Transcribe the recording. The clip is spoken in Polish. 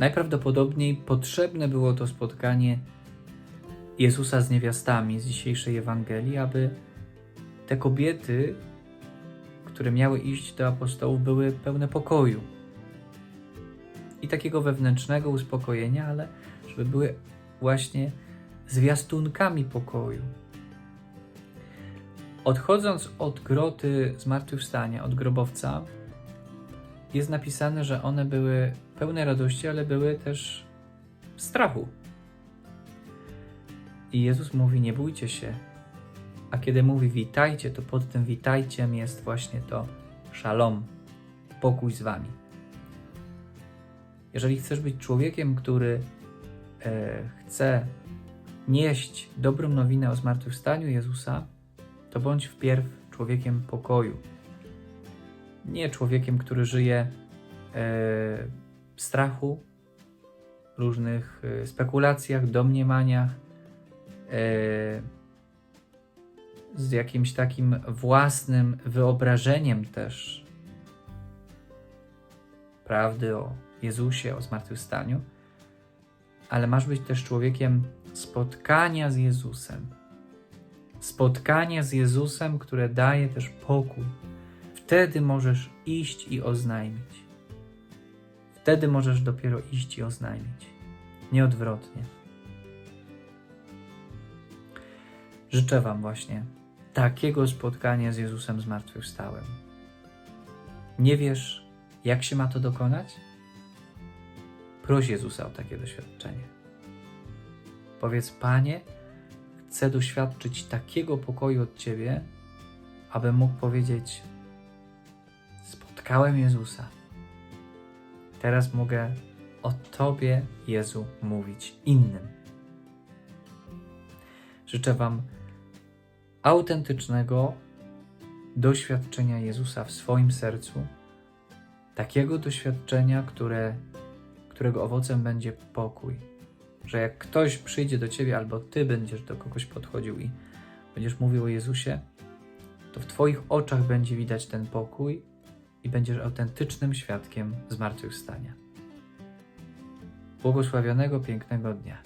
Najprawdopodobniej potrzebne było to spotkanie Jezusa z niewiastami z dzisiejszej Ewangelii, aby te kobiety, które miały iść do apostołów, były pełne pokoju i takiego wewnętrznego uspokojenia, ale żeby były właśnie zwiastunkami pokoju. Odchodząc od groty zmartwychwstania, od grobowca, jest napisane, że one były pełne radości, ale były też strachu. I Jezus mówi: Nie bójcie się. A kiedy mówi witajcie, to pod tym witajciem jest właśnie to szalom, pokój z wami. Jeżeli chcesz być człowiekiem, który e, chce nieść dobrą nowinę o zmartwychwstaniu Jezusa, to bądź wpierw człowiekiem pokoju. Nie człowiekiem, który żyje e, w strachu, różnych e, spekulacjach, domniemaniach, e, z jakimś takim własnym wyobrażeniem też prawdy o Jezusie, o zmartwychwstaniu, ale masz być też człowiekiem spotkania z Jezusem. Spotkania z Jezusem, które daje też pokój. Wtedy możesz iść i oznajmić. Wtedy możesz dopiero iść i oznajmić. Nieodwrotnie. Życzę Wam właśnie takiego spotkania z Jezusem zmartwychwstałym. Nie wiesz, jak się ma to dokonać? Proś Jezusa o takie doświadczenie. Powiedz, Panie, chcę doświadczyć takiego pokoju od Ciebie, aby mógł powiedzieć: Spotkałem Jezusa. Teraz mogę o Tobie, Jezu, mówić innym. Życzę Wam autentycznego doświadczenia Jezusa w swoim sercu, takiego doświadczenia, które, którego owocem będzie pokój. Że jak ktoś przyjdzie do ciebie, albo ty będziesz do kogoś podchodził i będziesz mówił o Jezusie, to w Twoich oczach będzie widać ten pokój i będziesz autentycznym świadkiem zmartwychwstania. Błogosławionego, pięknego dnia.